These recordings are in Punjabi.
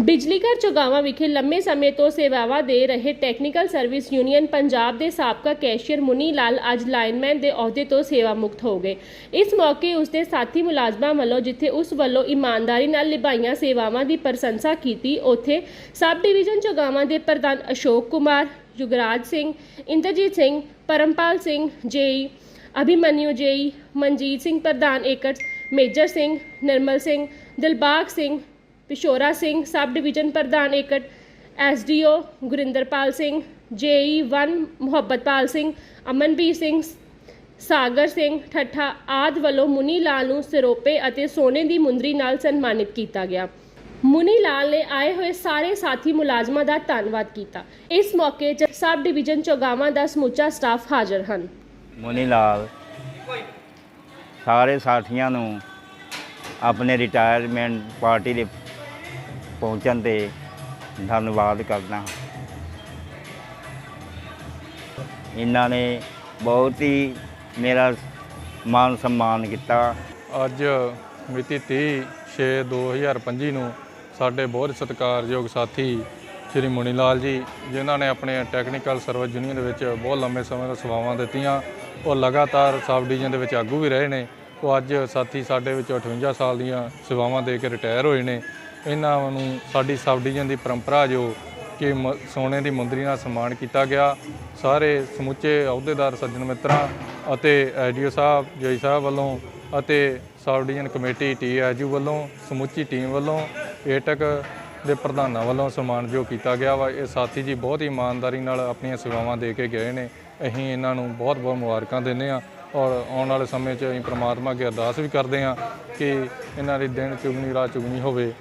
ਬਿਜਲੀ ਘਰ ਚੁਗਾਵਾਂ ਵਿਖੇ ਲੰਮੇ ਸਮੇਂ ਤੋਂ ਸੇਵਾਵਾਂ ਦੇ ਰਹੇ ਟੈਕਨੀਕਲ ਸਰਵਿਸ ਯੂਨੀਅਨ ਪੰਜਾਬ ਦੇ ਸਾਬਕਾ ਕੈਸ਼ੀਅਰ ਮੁਨੀ ਲਾਲ ਅੱਜ ਲਾਈਨਮੈਨ ਦੇ ਅਹੁਦੇ ਤੋਂ ਸੇਵਾ ਮੁਕਤ ਹੋ ਗਏ। ਇਸ ਮੌਕੇ ਉਸ ਦੇ ਸਾਥੀ ਮੁਲਾਜ਼ਮਾਂ ਵੱਲੋਂ ਜਿੱਥੇ ਉਸ ਵੱਲੋਂ ਇਮਾਨਦਾਰੀ ਨਾਲ ਨਿਭਾਈਆਂ ਸੇਵਾਵਾਂ ਦੀ ਪ੍ਰਸ਼ੰਸਾ ਕੀਤੀ, ਉੱਥੇ ਸਬ ਡਿਵੀਜ਼ਨ ਚੁਗਾਵਾਂ ਦੇ ਪ੍ਰਧਾਨ ਅਸ਼ੋਕ ਕੁਮਾਰ ਯੁਗਰਾਜ ਸਿੰਘ, ਇੰਦਰਜੀਤ ਸਿੰਘ, ਪਰਮਪਾਲ ਸਿੰਘ, ਜੇਈ ਅਭਿਮਨਿਊ ਜੇਈ, ਮਨਜੀਤ ਸਿੰਘ ਪ੍ਰਧਾਨ ਏਕੜ Major Singh, Nirmal Singh, Dilbagh Singh Pishora Singh, sub division ਪ੍ਰਧਾਨ ਏਕੜ, ਐਸਡੀਓ ਗੁਰਿੰਦਰਪਾਲ ਸਿੰਘ, ਜੇਈ 1 ਮੁਹੱਬਤਪਾਲ ਸਿੰਘ, ਅਮਨਵੀਰ ਸਿੰਘ, ਸਾਗਰ ਸਿੰਘ ਠੱਠਾ ਆਦ ਵੱਲੋਂ ਮੁਨੀ ਲਾਲ ਨੂੰ ਸਿਰੋਪੇ ਅਤੇ ਸੋਨੇ ਦੀ ਮੁੰਦਰੀ ਨਾਲ ਸਨਮਾਨਿਤ ਕੀਤਾ ਗਿਆ। ਮੁਨੀ ਲਾਲ ਨੇ ਆਏ ਹੋਏ ਸਾਰੇ ਸਾਥੀ ਮੁਲਾਜ਼ਮਾਂ ਦਾ ਧੰਨਵਾਦ ਕੀਤਾ। ਇਸ ਮੌਕੇ ਸਬ ਡਿਵੀਜ਼ਨ ਚੌਗਾਵਾਂ ਦਾ ਸਮੁੱਚਾ ਸਟਾਫ ਹਾਜ਼ਰ ਹਨ। ਮੁਨੀ ਲਾਲ ਸਾਰੇ ਸਾਥੀਆਂ ਨੂੰ ਆਪਣੇ ਰਿਟਾਇਰਮੈਂਟ ਪਾਰਟੀ ਦੇ ਪਹੁੰਚਣ ਤੇ ਧੰਨਵਾਦ ਕਰਦਾ ਇਹਨਾਂ ਨੇ ਬਹੁਤ ਹੀ ਮੇਰਾ ਮਾਨ ਸਨਮਾਨ ਕੀਤਾ। ਅੱਜ ਮਿਤੀ 30 6 2025 ਨੂੰ ਸਾਡੇ ਬਹੁਤ ਸਤਿਕਾਰਯੋਗ ਸਾਥੀ ਸ਼੍ਰੀ ਮੁਨੀ ਲਾਲ ਜੀ, ਜਿਨ੍ਹਾਂ ਨੇ ਆਪਣੇ ਟੈਕਨੀਕਲ ਸਰਵਿਸ ਯੂਨੀਅਨ ਦੇ ਵਿੱਚ ਬਹੁਤ ਲੰਮੇ ਸਮੇਂ ਤੋਂ ਸੇਵਾਵਾਂ ਦਿੱਤੀਆਂ, ਉਹ ਲਗਾਤਾਰ ਸਬ ਡਿਵੀਜ਼ਨ ਦੇ ਵਿੱਚ ਆਗੂ ਵੀ ਰਹੇ ਨੇ। ਉਹ ਅੱਜ ਸਾਥੀ ਸਾਡੇ ਵਿੱਚ 58 ਸਾਲ ਦੀਆਂ ਸੇਵਾਵਾਂ ਦੇ ਕੇ ਰਿਟਾਇਰ ਹੋਏ ਨੇ। ਇਹਨਾਂ ਨੂੰ ਸਾਡੀ ਸਬ ਡਿਵੀਜ਼ਨ ਦੀ ਪਰੰਪਰਾ ਜੋ ਕਿ ਮ- ਸੋਨੇ ਦੀ ਮੁੰਦਰੀ ਨਾਲ ਸਨਮਾਨ ਕੀਤਾ ਗਿਆ। ਸਾਰੇ ਸਮੁੱਚੇ ਅਹੁਦੇਦਾਰ ਸੱਜਣ ਮਿੱਤਰਾਂ ਅਤੇ ਐਡੀਓ ਸਾਹਿਬ, ਜਈ ਸਾਹਿਬ ਵੱਲੋਂ ਅਤੇ ਸਬ ਡਿਵੀਜ਼ਨ ਕਮੇਟੀ ਟੀਐਜੂ ਵੱਲੋਂ, ਸਮੁੱਚੀ ਟੀਮ ਵੱਲੋਂ, ਏਟਕ ਦੇ ਪ੍ਰਧਾਨਾਂ ਵੱਲੋਂ ਸਨਮਾਨ ਸਨਮਾਨਯੋਗ ਕੀਤਾ ਗਿਆ ਵਾ। ਇਹ ਸਾਥੀ ਜੀ ਬਹੁਤ ਹੀ ਇਮਾਨਦਾਰੀ ਨਾਲ ਆਪਣੀਆਂ ਸੇਵਾਵਾਂ ਦੇ ਕੇ ਗਏ ਨੇ। ਅਸੀਂ ਇਹਨਾਂ ਨੂੰ ਬਹੁਤ ਬਹੁਤ ਮੁਬਾਰਕਾਂ ਦਿੰਦੇ ਹਾਂ। ਔਰ ਆਉਣ ਵਾਲੇ ਸਮੇਂ 'ਚ ਅਸੀਂ ਪ੍ਰਮਾਤਮਾ ਅੱਗੇ ਅਰਦਾਸ ਵੀ ਕਰਦੇ ਹਾਂ ਕਿ ਇਹਨਾਂ ਦੀ ਦਿਨ ਚੁਗਣੀ, ਰਾਤ ਚੁਗਣੀ ਹੋਵੇ।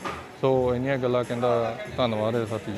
ਸੋ ਇੰਨੀਆਂ ਗੱਲਾਂ ਕਹਿੰਦਾ ਧੰਨਵਾਦ ਹੈ ਸਾਥੀ